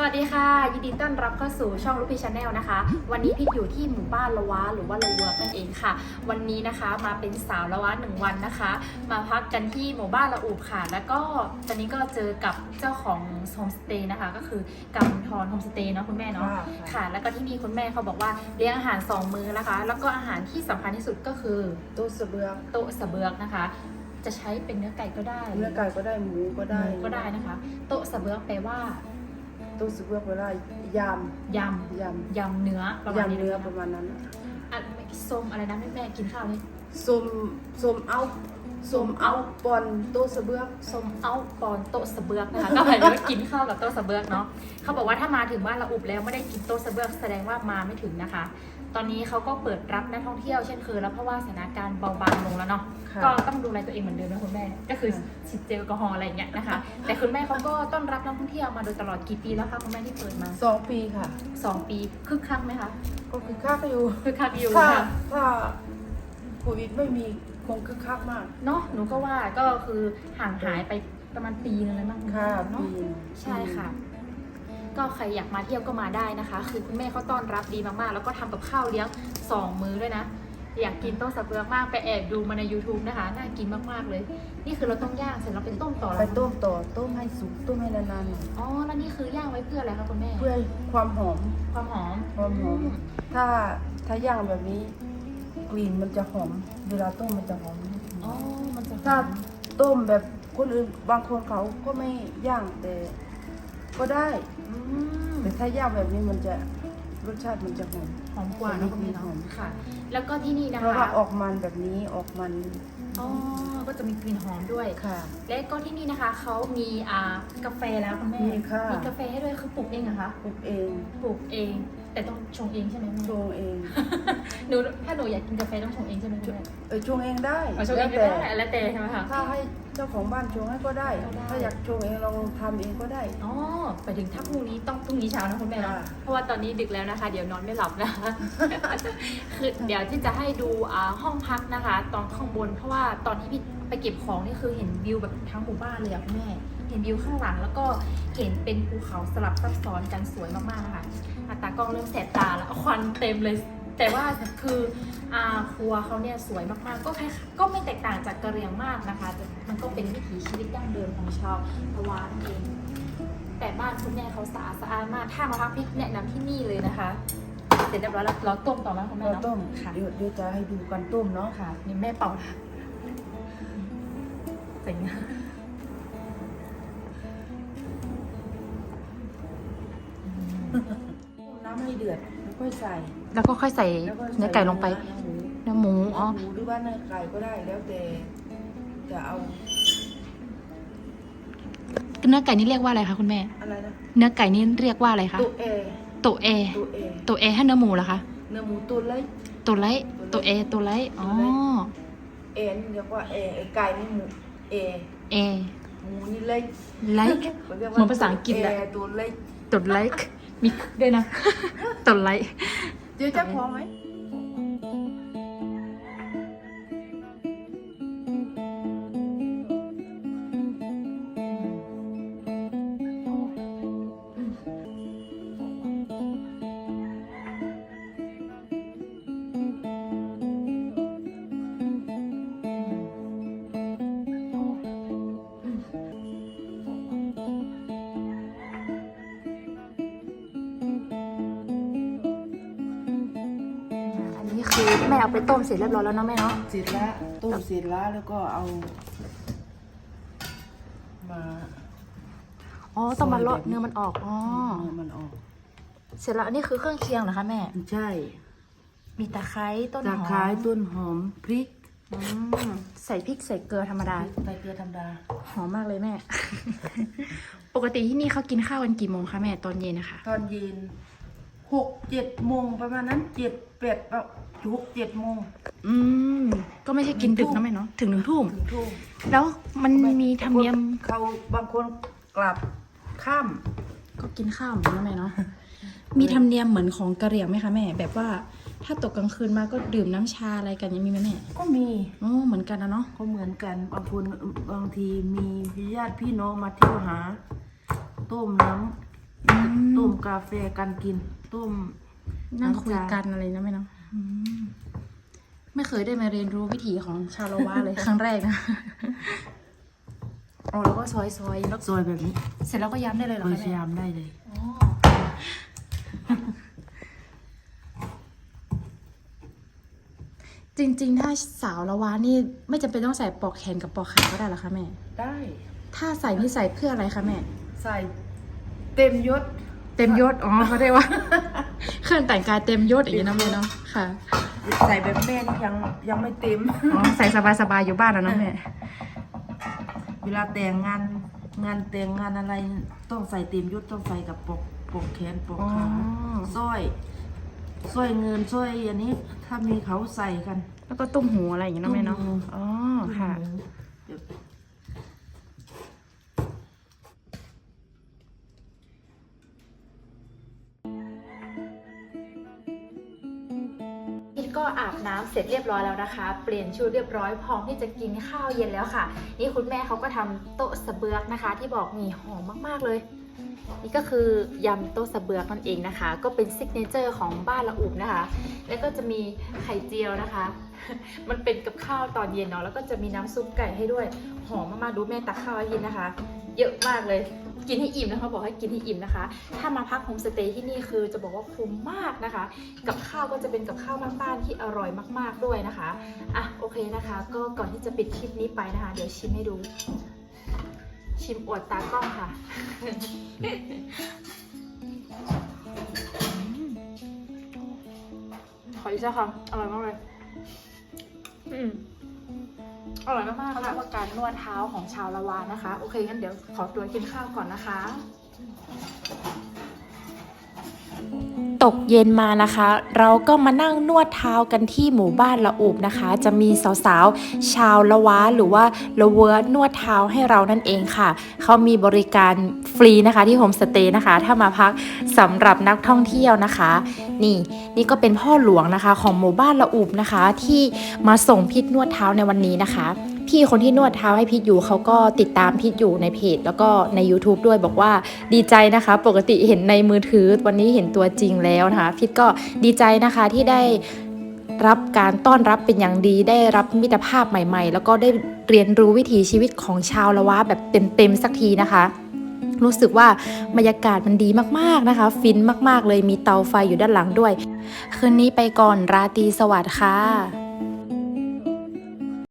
สวัสดีค่ะ ยินดีต้อนรับเข้าสู่ช่องลูกพีชาแนลนะคะ วันนี้พี่อยู่ที่หมู่บ้านละวะหรือว่าละเวอนั่นเองค่ะ วันนี้นะคะมาเป็นสาวละวะหนึ่งวันนะคะ มาพักกันที่หมู่บ้านละอูบค่ะ แล้วก็ตอนนี้ก็เจอกับเจ้าของโฮมสเตย์นะคะ ก็คือกำธรโฮมสเตย์เนาะคุณแม่เนาะค่ะค่ะ แล้วก็ที่นี่คุณแม่เขาบอกว่าเลี้ยงอาหารสองมื้อนะคะ แล้วก็อาหารที่สำคัญที่สุดก็คือตู้เสบือกโต๊ะสะเบือกนะคะจะใช้เป็นเนื้อไก่ก็ได้ เนื้อไก่ก็ได้หมูก็ได้หมูก็ได้นะคะ โต๊ะสะเบือกแปลว่า ตู้เสบือกเวลายยำยำยำเนื้อประำมาณนี้ยำเนื้อลยะประมาณนั้นอะส้มอะไรนะแม่แม่กินข้าวไหมส้มส้มเอาส้มเอาปอนตู้เสบือกส้มเอาปอนโต๊ะสะเบือกนะคะก็หมายถึงว่ากินข้าวกับโต๊ะสะเบือกเนาะเขาบอกว่าถ้ามาถึงบ้านละอุบแล้วไม่ได้กินโต๊ะสะเบือกแสดงว่ามาไม่ถึงนะคะ ตอนนี้เขาก็เปิดรับนักท่องเที่ยวเช่นเคยแล้วเพราะว่าสถานการณ์เบาบางลงแล้วเนาะค่ะก็ต้องดูแลตัวเองเหมือนเดิมนะคุณแม่ ก็คือฉีดเจลแอลกอฮอล์อะไรอย่างเงี้ยนะคะ แต่คุณแม่เขาก็ต้อนรับนักท่องเที่ยวมาโดยตลอดกี่ปีแล้วคะคุณแม่ที่เปิดมาสองปีค่ะ สองปีคึกคักไหมคะก็คือค่าก็อยู่คึกคักอยู่ถ้าค่ะ ถ้าโควิดไม่มีคงคึกคักมาก เนาะหนูก็ว่าก็คือห่างหายไปประมาณปีนึงเลยมั้งค่ะเนาะปีใช่ค่ะ ก็ใครอยากมาเที่ยวก็มาได้นะคะ คือคุณแม่เขาต้อนรับดีมากๆ แล้วก็ทำกับข้าวเลี้ยงสองมื้อด้วยนะ อยากกินโต้มสะเบือกมากไปแอบดูมาใน YouTube นะคะ น่ากินมากๆเลย นี่คือเราต้องย่างเสร็จเราไปต้มต่อไปแล้วต้มต่อต้มให้สุกต้มให้นานๆหน่อยอ๋อแล้วนี่คือย่างไว้เพื่ออะไรคะคุณแม่ เพื่อให้ความหอมความหอมความหอมถ้าถ้าย่างแบบนี้กลิ่นมันจะหอม เวลาต้มมันจะหอมอ๋อมันจะหอมถ้าต้มแบบคนอื่นบางคนเขาก็ไม่ย่างแต่ ก็ได้ แต่ถ้าย่างแบบนี้มันจะรสชาติมันจะหอม อมกว่าเนอะคุณแม่หเนาะอมค่ะ แล้วก็ที่นี่นะเพราะคะว่าออกมันแบบนี้ออกมันอ๋อก็จะมีกลิ่นหอมด้วย ค่ะ และก็ที่นี่นะคะเขามีอ่ากาแฟแล้วคุณแม่มีค่ะ มีกาแฟให้ด้วยคือปลูกเองเหรอคะปลูกเองปลูกเอง แต่ต้องชงเองใช่ไหมแม่ชงเองหนูถ้าหนูอยากกินกาแฟต้องชงเองใช่ไหมคุณแม่เออชงเองได้เอาชงเองก็แล้วได้แต่แล้วแต่ใช่ไหมคะ ถ้าให้เจ้าของบ้านชงให้ก็ได้ ก็ได้ ถ้าอยากชงเองเราทำเองก็ได้ อ๋อไปถึงถ้าพรุ่งนี้ต้องพรุ่งนี้เช้านะคุณแม่เนาะค่ะ เพราะว่าตอนนี้ดึกแล้วนะคะ เดี๋ยวนอนไม่หลับนะคะคือเดี๋ยวที่จะให้ดูอ่าห้องพักนะคะ ตอนข้างบน เพราะว่าตอนที่พี่ไปเก็บของนี่คือเห็นวิวแบบทั้งหมู่บ้านเลยอะคุณแม่ เห็นวิวข้างหลังแล้วก็เห็นเป็นภูเขาสลับซับซ้อนกันสวยมากๆนะคะอัตากล้องเริ่มแสบตาแล้วควันเต็มเลย แต่ว่าคืออาครัวเขาเนี่ยสวยมากๆ ก็คล้ายก็ไม่แตกต่างจากกะเหรี่ยงมากนะคะแต่มันก็เป็นวิถีชีวิตดั้งเดิมของชาวพะวานเอง แต่บ้านคุณแม่เขาสะอาดสะอาดมาก ถ้ามาพักพี่แนะนำที่นี่เลยนะคะ เสร็จเรียบร้อยแล้วเราต้มต่อแล้วคุณแม่เราเนาะต้มค่ะเดี๋ยวเดี๋ยวจะให้ดูกันต้มเนาะค่ะนี่แม่เป่าเจ๋งอะต้มน้ำให้เดือดแล้วค่อยใส่แล้วก็ค่อยใส่แล้วก็ใส่เนื้อไก่ลงไปเนื้อหมูเนื้อหมูอ๋อหมูหรือว่าเนื้อไก่ก็ได้แล้วแต่จะเอาเนื้อไก่นี่เรียกว่าอะไรคะคุณแม่ อะไรนะเนื้อไก่นี่เรียกว่าอะไรคะตัวเอ ตัวเอ ตัวเอตัวเอให้เนื้อหมูเหรอคะเนื้อหมูตัวเล็ก ตัวไลท์ตัวเอตัวไลท์อ๋อ เอนี่เรียกว่าเอไอ้ไก่นี่หมูเอเอ หมูนี่เล็กไลท์ขารียกว่เหมือนภาษาอังกฤษแหละเอตัวเล็ก ตัวไลท์มีด้วยนะ ตัวไลท์ เดี๋ยวจะพอไหม อันนี้คือแม่เอาไปต้มเสร็จเรียบร้อยแล้วเนาะแม่เนาะเสร็จแล้วต้มเสร็จแล้วแล้วก็เอา มาอ๋อต้องมาเลาะซอยแบบนี้เนื้อมันออกอ๋อเนื้อมันออก เสร็จแล้วอันนี้คือเครื่องเคียงเหรอคะแม่ ใช่ มีตะไคร้ต้นตะหอมไคร้ต้นหอมพริกอืมใส่พริกใส่เกลือธรรมดาใส่เกลือธรรมดาหอมมากเลยแม่ ปกติที่นี่เขากินข้าวกันกี่โมงคะแม่ตอนเย็นนะคะ ตอนเย็นหกเจ็ดโมงประมาณนั้นเจ็ดแปด แบบหกเจ็ดโมงอืม ก็ไม่ใช่กินดึกนะแม่เนาะถึงหนึ่งทุ่มถึงทุ่มแล้วมันมีธรรมเนียมเขาบางคนกลับข้าม ก็กินข้าวเหมือนกันนะแม่เนาะมีธรรมเนียมเหมือนของกะเหรี่ยงไหมคะแม่ แบบว่าถ้าตกกลางคืนมาก็ดื่มน้ำชาอะไรกันยังมีไหมแม่ก็มี อ๋อเหมือนกันนะเนาะก็เหมือนกันบางคนบางทีมีญาติพี่น้องมาเที่ยวหา ต้มน้ำต้มกาแฟกันกิน ต้มนั่งคุยกันอะไรนะแม่เนาะอืม ไม่เคยได้มาเรียนรู้วิถีของชาวละวะเลย ครั้งแรกนะอ๋อแล้วก็ซอยซอยแล้วซอยแบบนี้เสร็จแล้วก็ย้ำได้เลยเหรอโดยคะพแม่ยายามได้เลยอ๋อจริงๆ ถ้าสาวละวะนี่ไม่จำเป็นต้องใส่ปลอกแขนกับปลอกขาก็ได้เหรอคะแม่ ได้ ถ้าใส่นี่ใส่เพื่ออะไรคะแม่ ใส่เต็มยศ เต็มยศ อ๋อเขาเรียกว่า เครื่องแต่งกายเต็มยศอย่างนี้นะแม่เนาะ ค่ะ ใส่แบบแม่นี่ยังยังไม่เต็ม อ๋อ ใส่สบายๆอยู่บ้านแล้วเนาะแม่ เวลาแต่งงานงานแต่งงานอะไรต้องใส่เต็มยศต้องใส่กับปกปกแขนปกขาอ๋อ สร้อยสร้อยเงินสร้อยอันนี้ ถ้ามีเขาใส่กัน แล้วก็ตุ้มหูอะไรอย่างนี้เนาะแม่เนาะตุ้มหูอ๋อค่ะเดี๋ย อาบน้ำเสร็จเรียบร้อยแล้วนะคะ เปลี่ยนชุดเรียบร้อยพร้อมที่จะกินข้าวเย็นแล้วค่ะ นี่คุณแม่เขาก็ทำโต๊ะสเบือกนะคะ ที่บอกมีหอมมากๆเลย นี่ก็คือยำโต๊ะสะเบือกนั่นเองนะคะ ก็เป็นซิกเนเจอร์ของบ้านละอุบนะคะ แล้วก็จะมีไข่เจียวนะคะ มันเป็นกับข้าวตอนเย็นเนาะแล้วก็จะมีน้ำซุปไก่ให้ด้วยหอมมากๆดูแม่ตักข้าวให้กินนะคะ เยอะมากเลยกินให้อิ่มนะคะบอกให้กินให้อิ่มนะคะ ถ้ามาพักโฮมสเตย์ที่นี่คือจะบอกว่าคุ้มมากนะคะ กับข้าวก็จะเป็นกับข้าวบ้านๆที่อร่อยมาก ๆด้วยนะคะอะโอเคนะคะ ก็ก่อนที่จะปิดคลิปนี้ไปนะคะ เดี๋ยวชิมให้ดู ชิมอวดตากล้องค่ะ ขออีกสักคำอร่อยมากเลย อืมอร่อยมากๆค่ะว่าการนวดเท้าของชาวละวานะคะ โอเคงั้นเดี๋ยวขอตัวกินข้าวก่อนนะคะ ตกเย็นมานะคะ เราก็มานั่งนวดเท้ากันที่หมู่บ้านละอูบนะคะ จะมีสาวๆ ชาวละวะหรือว่าละเวอนวดเท้าให้เรานั่นเองค่ะ เขามีบริการฟรีนะคะที่โฮมสเตย์นะคะ ถ้ามาพักสำหรับนักท่องเที่ยวนะคะ นี่นี่ก็เป็นพ่อหลวงนะคะ ของหมู่บ้านละอูบนะคะ ที่มาส่งพิษนวดเท้าในวันนี้นะคะ พี่คนที่นวดเท้าให้พิษอยู่เขาก็ติดตามพิษอยู่ในเพจ แล้วก็ใน YouTube ด้วยบอกว่าดีใจนะคะ ปกติเห็นในมือถือวันนี้เห็นตัวจริงแล้วนะคะพิษก็ดีใจนะคะที่ได้รับการต้อนรับเป็นอย่างดีได้รับมิตรภาพใหม่ ๆ แล้วก็ได้เรียนรู้วิถีชีวิตของชาวละวะแบบเต็มๆสักทีนะคะรู้สึกว่าบรรยากาศมันดีมากๆนะคะ ฟินมากๆเลยมีเตาไฟอยู่ด้านหลังด้วย คืนนี้ไปก่อนราตรีสวัสดิ์ค่ะ